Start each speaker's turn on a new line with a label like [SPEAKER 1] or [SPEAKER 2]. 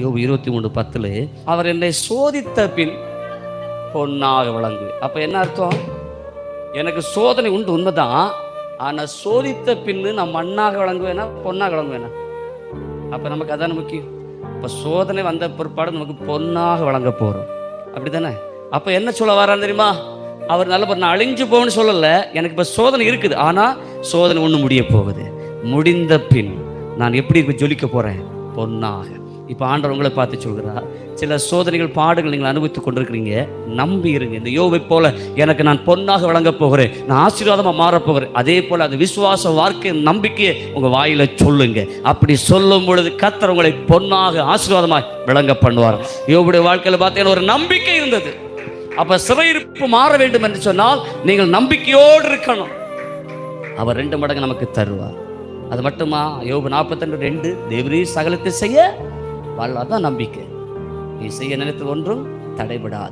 [SPEAKER 1] யோபு இருபத்தி மூணு பத்தில் அவர் என்னை சோதித்த பின் பொன்னாக விளங்கு அப்போ என்ன அர்த்தம்? எனக்கு சோதனை உண்டு உண்மைதான் ஆனால் சோதித்த பின்னு நான் மண்ணாக விளங்குவேனா பொன்னாக விளங்குவேனா? அப்போ நமக்கு அதான முக்கியம்? இப்போ சோதனை வந்த பிற்பாடு நமக்கு பொன்னாக வழங்க போகிறோம் அப்படி தானே அப்போ என்ன சொல்ல வரான்னு தெரியுமா? அவர் நல்ல நான் அழிஞ்சு போகணும்னு சொல்லலை. எனக்கு இப்போ சோதனை இருக்குது. ஆனால் சோதனை ஒன்று முடிய போகுது. முடிந்த பின் நான் எப்படி இப்போ ஜொலிக்க போகிறேன் பொன்னாக. இப்போ ஆண்டவர் உங்களை பார்த்து சொல்கிறார் சில சோதனைகள் பாடுகள் நீங்கள் அனுபவித்துக் கொண்டிருக்கிறீங்க. நம்பி இருங்க. இந்த யோவை போல எனக்கு நான் பொன்னாக வழங்கப் போகிறேன். நான் ஆசீர்வாதமாக மாறப் போகிறேன். அதே போல் அந்த விசுவாச வாழ்க்கை நம்பிக்கையை உங்கள் வாயில சொல்லுங்க. அப்படி சொல்லும் பொழுது கத்தர் உங்களை பொன்னாக ஆசீர்வாதமாய் விளங்க பண்ணுவார். யோவுடைய வாழ்க்கையில் பார்த்தீங்கன்னா ஒரு நம்பிக்கை இருந்தது. அப்போ சிறையிருப்பு மாற வேண்டும் என்று சொன்னால் நீங்கள் நம்பிக்கையோடு இருக்கணும். அவர் ரெண்டு மடங்கு நமக்கு தருவார். அது மட்டுமா? யோபு நாற்பத்தி ரெண்டு தேவரீ சகலத்தை செய்ய வாழ் நம்பிக்கை. நீ செய்ய நினைத்து ஒன்றும் தடைபடாது.